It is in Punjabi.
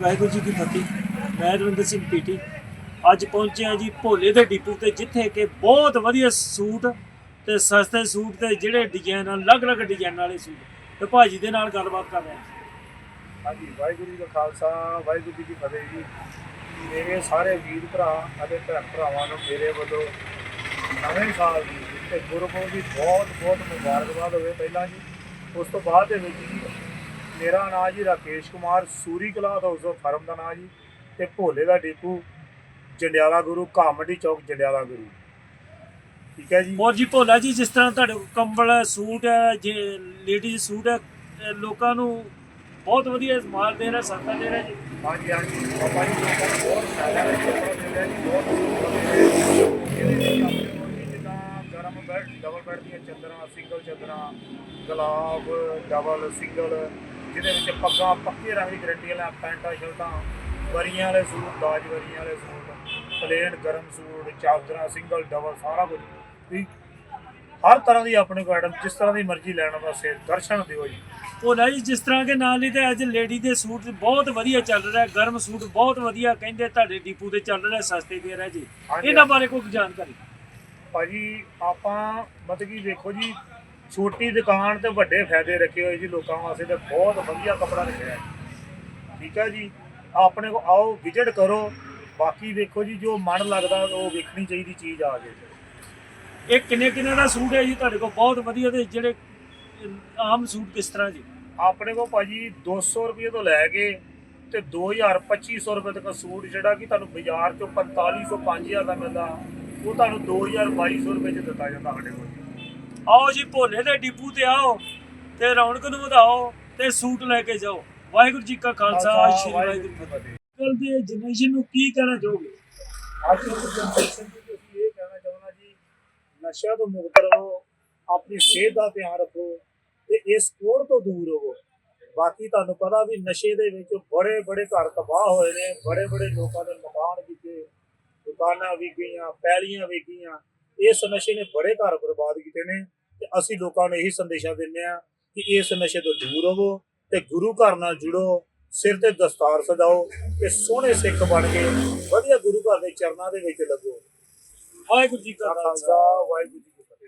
ਵਾਹਿਗੁਰੂ ਜੀ ਕੀ ਫਤਿਹ। ਮੈਂ ਰਵਿੰਦਰ ਸਿੰਘ ਪੀਟੀ। ਅੱਜ ਪਹੁੰਚੇ ਹਾਂ ਜੀ ਭੋਲੇ ਦੇ ਡਿਪੂ ਤੇ, ਜਿੱਥੇ ਕਿ ਬਹੁਤ ਵਧੀਆ ਸੂਟ ਤੇ ਸਸਤੇ ਸੂਟ ਤੇ ਜਿਹੜੇ ਡਿਜ਼ਾਈਨ ਅਲੱਗ-ਅਲੱਗ ਡਿਜ਼ਾਈਨ ਵਾਲੇ ਸੂਟ। ਤੇ ਭਾਜੀ ਦੇ ਨਾਲ ਗੱਲਬਾਤ ਕਰ ਰਹੇ ਹਾਂਜੀ, ਵਾਹਿਗੁਰੂ ਜੀ ਦਾ ਖਾਲਸਾ, ਵਾਹਿਗੁਰੂ ਜੀ ਕੀ ਫਤਿਹ ਜੀ। ਮੇਰੇ ਸਾਰੇ ਵੀਰ ਭਰਾ ਅਤੇ ਭੈਣ ਭਰਾਵਾਂ ਨੂੰ ਮੇਰੇ ਵੱਲੋਂ ਨਵੇਂ ਸਾਲ ਦੀ ਤੇ ਗੁਰਪੁਰਬ ਦੀ ਬਹੁਤ ਬਹੁਤ ਮੁਬਾਰਕਬਾਦ ਹੋਵੇ ਪਹਿਲਾਂ ਜੀ। ਉਸ ਤੋਂ ਬਾਅਦ ਦੇ ਵਿੱਚ ਜੀ ਮੇਰਾ ਨਾਮ ਜੀ Rakesh Kumar Suri cloth house of firm ਦਾ ਨਾਮ ਜੀ ਤੇ ਭੋਲੇ ਦਾ ਡਿਪੂ ਜੰਡਿਆਲਾ ਗੁਰੂ ਕਾਮੜੀ ਚੌਕ ਜੰਡਿਆਲਾ ਗੁਰੂ। ਠੀਕ ਹੈ ਜੀ? ਔਰ ਜੀ ਭੋਲਾ ਜੀ ਜਿਸ ਤਰ੍ਹਾਂ ਤੁਹਾਡੇ ਕੋਲ ਕੰਬਲ ਸੂਟ ਹੈ ਜੇ ਲੇਡੀਜ਼ ਸੂਟ ਹੈ ਇਹ ਲੋਕਾਂ ਨੂੰ ਬਹੁਤ ਵਧੀਆ ਮਾਲ ਦੇ ਰਿਹਾ ਸਸਤਾ ਦੇ ਰਿਹਾ ਜੀ। ਹਾਂਜੀ ਹਾਂਜੀ। ਬਾਬਾ ਜੀ ਲੋਕਾਂ ਨੂੰ ਬਹੁਤ ਫਾਇਦਾ ਹੈ ਕੱਪੜਾ ਮਿਲ ਰਿਹਾ ਜੀ ਬਹੁਤ ਸਹੂਲਤ ਮਿਲ ਰਹੀ ਹੈ ਇਹਦੇ ਵਿੱਚ ਆਪਣੇ ਕੋਲ ਜੀ ਜਿੱਦਾਂ ਗਰਮ ਬੈਡ ਡਬਲ ਬੈਡ ਦੀਆਂ ਚਾਦਰਾਂ ਸਿੰਗਲ ਚਾਦਰਾਂ ਗੁਲਾਬ ਡਬਲ ਸਿੰਗਲ ਜਿਹਦੇ ਵਿੱਚ ਪੱਗਾਂ ਪੱਕੇ ਰੰਗ ਦੀ ਗਰੰਟੀ ਵਾਲਾ ਪੈਂਟਾਂ ਸ਼ਰਟਾਂ ਵਰੀਆਂ ਵਾਲੇ ਸੂਟ ਦਾਜ ਵਰੀਆਂ ਵਾਲੇ ਸੂਟ ਪਲੇਨ ਗਰਮ ਸੂਟ ਚਾਦਰਾਂ ਸਿੰਗਲ ਡਬਲ ਸਾਰਾ ਕੁਝ। ਵੀ ਹਰ ਤਰ੍ਹਾਂ ਦੀ ਆਪਣੇ ਕੋਲ ਆਈਟਮ ਜਿਸ ਤਰ੍ਹਾਂ ਦੀ ਮਰਜ਼ੀ ਲੈਣ ਵਾਸਤੇ ਦਰਸ਼ਨ ਦਿਓ ਜੀ। ਭੋਲਾ ਜੀ ਜਿਸ ਤਰ੍ਹਾਂ ਕਿ ਨਾਲ ਹੀ ਤੇ ਅੱਜ ਲੇਡੀ ਦੇ ਸੂਟ ਬਹੁਤ ਵਧੀਆ ਚੱਲ ਰਿਹਾ ਗਰਮ ਸੂਟ ਬਹੁਤ ਵਧੀਆ ਕਹਿੰਦੇ ਤੁਹਾਡੇ ਡਿਪੂ ਤੇ ਚੱਲ ਰਿਹਾ ਸਸਤੇ ਦੇ ਰਿਹਾ ਜੀ। ਹਾਂਜੀ। ਇਹਨਾਂ ਬਾਰੇ ਕੋਈ ਜਾਣਕਾਰੀ? ਭਾਜੀ ਆਪਾਂ ਮਤਲਬ ਕਿ ਦੇਖੋ ਜੀ ਛੋਟੀ ਦੁਕਾਨ ਤੇ ਵੱਡੇ ਫਾਇਦੇ ਰੱਖੇ ਹੋਏ ਜੀ ਲੋਕਾਂ ਵਾਸਤੇ ਤੇ ਬਹੁਤ ਵਧੀਆ ਕੱਪੜਾ ਰੱਖਿਆ ਹੈ। ਠੀਕ ਹੈ ਜੀ? ਆਪਣੇ ਕੋ ਆਓ ਵਿਜ਼ਿਟ ਕਰੋ। ਬਾਕੀ ਦੇਖੋ ਜੀ ਜੋ ਮਨ ਲੱਗਦਾ ਉਹ ਵੇਖਣੀ ਚਾਹੀਦੀ ਚੀਜ਼ ਆ ਜੇ ਇਹ ਕਿੰਨੇ ਕਿੰਨੇ ਦਾ ਸੂਟ ਹੈ ਜੀ ਤੁਹਾਡੇ ਕੋਲ? ਬਹੁਤ ਵਧੀਆ ਤੇ ਜਿਹੜੇ ਆਮ ਸੂਟ ਕਿਸ ਤਰ੍ਹਾਂ ਜੀ? ਆਪਣੇ ਕੋ ਭਾਜੀ 200 ਰੁਪਏ ਤੋਂ ਲੈ ਕੇ ਤੇ 2000 2500 ਰੁਪਏ ਤੱਕ ਸੂਟ ਜਿਹੜਾ ਕਿ ਤੁਹਾਨੂੰ ਬਾਜ਼ਾਰ ਚੋਂ 4500 5000 ਦਾ ਮਿਲਦਾ ਉਹ ਤੁਹਾਨੂੰ 2000 2200 ਰੁਪਏ ਚ ਦਿੱਤਾ ਜਾਂਦਾ ਸਾਡੇ ਕੋਲ। ਆਓ ਜੀ ਭੋਲੇ ਦੇ ਡਿਪੂ ਤੇ ਆਓ ਤੇ ਰੌਣਕ ਨੂੰ ਵਧਾਓ ਤੇ ਸੂਟ ਲੈ ਕੇ ਜਾਓ। ਵਾਹਿਗੁਰੂ ਜੀ ਕਾ ਖਾਲਸਾ ਸ਼੍ਰੀ ਵਾਹਿਗੁਰੂ ਜੀ ਕੀ ਫਤਿਹ ਫਤਿਹ। ਕੱਲ ਦੀ ਜਨਰੇਸ਼ਨ ਨੂੰ ਕੀ ਕਹਿਣਾ ਚਾਹੋਗੇ? ਅੱਜ ਦੀ ਜਨਰੇਸ਼ਨ ਨੂੰ ਅਸੀਂ ਇਹ ਕਹਿਣਾ ਚਾਹੁੰਦਾ ਜੀ ਨਸ਼ਿਆਂ ਤੋਂ ਮੁਕਤ ਰਹੋ ਆਪਣੀ ਸਿਹਤ ਦਾ ਧਿਆਨ ਰੱਖੋ ਤੇ ਇਸ ਕੋਰ ਤੋਂ ਦੂਰ ਰਹੋ। ਬਾਕੀ ਤੁਹਾਨੂੰ ਪਤਾ ਵੀ ਨਸ਼ੇ ਦੇ ਵਿੱਚ ਬੜੇ ਬੜੇ ਘਰ ਤਬਾਹ ਹੋਏ ਨੇ ਬੜੇ ਬੜੇ ਲੋਕਾਂ ਦੇ ਮਕਾਨ ਵਿਕੇ ਦੁਕਾਨਾਂ ਵਿਕ ਗਈਆਂ ਪੈਲੀਆਂ ਵਿਕ ਗਈਆਂ। ਇਸ ਨਸ਼ੇ ਨੇ ਬੜੇ ਘਰ ਬਰਬਾਦ ਕੀਤੇ ਨੇ ਤੇ ਅਸੀਂ ਲੋਕਾਂ ਨੂੰ ਇਹੀ ਸੰਦੇਸ਼ਾ ਦਿੰਦੇ ਆ ਕਿ ਇਸ ਨਸ਼ੇ ਤੋਂ ਦੂਰ ਰਹੋ ਤੇ ਗੁਰੂ ਘਰ ਨਾਲ ਜੁੜੋ, ਸਿਰ ਤੇ ਦਸਤਾਰ ਸਜਾਓ ਤੇ ਸੋਹਣੇ ਸਿੱਖ ਬਣ ਕੇ ਵਧੀਆ ਗੁਰੂ ਘਰ ਦੇ ਚਰਨਾਂ ਦੇ ਵਿੱਚ ਲੱਗੋ। ਵਾਹਿਗੁਰੂ ਜੀ ਕਾ ਖਾਲਸਾ, ਵਾਹਿਗੁਰੂ ਜੀ